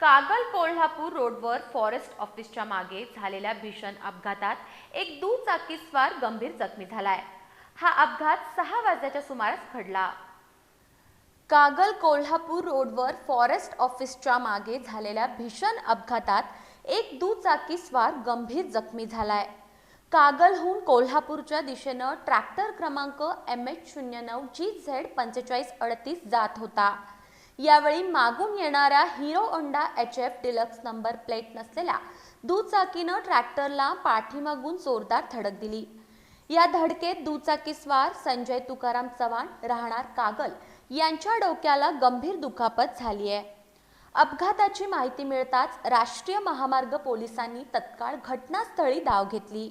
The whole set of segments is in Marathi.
कागल कोल्हापूर रोडवर फॉरेस्ट ऑफिसच्या मागे झालेल्या भीषण अपघातात एक दुचाकीस्वार गंभीर जखमी झालाय. हा अपघात सहा वाजल्याच्या सुमारास घडला. कागल कोल्हापूर रोडवर फॉरेस्ट ऑफिसच्या मागे झालेल्या भीषण अपघातात एक दुचाकीस्वार गंभीर जखमी झालाय. कागलहून कोल्हापूरच्या दिशेनं ट्रॅक्टर क्रमांक एम एच शून्य नऊ जी झेड पंचेचाळीस अडतीस जात होता. यावेळी मागून येणाऱ्या Hero Honda H F Deluxe number plate नसलेल्या दुचाकीनं ट्रॅक्टरला पाठीमागून जोरदार धडक दिली. या धडकेत दुचाकीस्वार संजय तुकाराम चव्हाण राहणार कागल यांच्या डोक्याला गंभीर दुखापत झाली आहे अपघाताची माहिती मिळताच राष्ट्रीय महामार्ग पोलिसांनी तत्काळ घटनास्थळी धाव घेतली.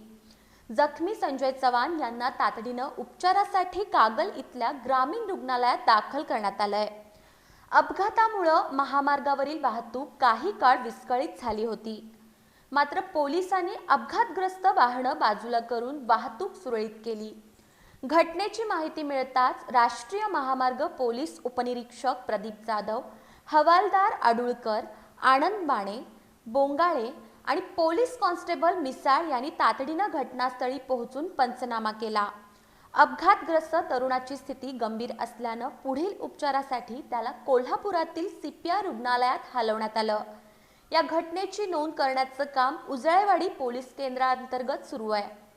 जखमी संजय चव्हाण यांना तातडीनं उपचारासाठी कागल इथल्या ग्रामीण रुग्णालयात दाखल करण्यात आलंय. अपघातामुळं महामार्गावरील वाहतूक काही काळ विस्कळीत झाली होती. मात्र पोलिसांनी अपघातग्रस्त वाहनं बाजूला करून वाहतूक सुरळीत केली. घटनेची माहिती मिळताच राष्ट्रीय महामार्ग पोलीस उपनिरीक्षक प्रदीप जाधव हवालदार आडुळकर आनंद बाणे बोंगाळे आणि पोलीस कॉन्स्टेबल मिसाळ यांनी तातडीनं घटनास्थळी पोहोचून पंचनामा केला. अपघातग्रस्त तरुणाची स्थिती गंभीर असल्यानं पुढील उपचारासाठी त्याला कोल्हापुरातील सीपीआर रुग्णालयात हलवण्यात आलं. या घटनेची नोंद करण्याचं काम उजळेवाडी पोलीस केंद्रांतर्गत सुरू आहे.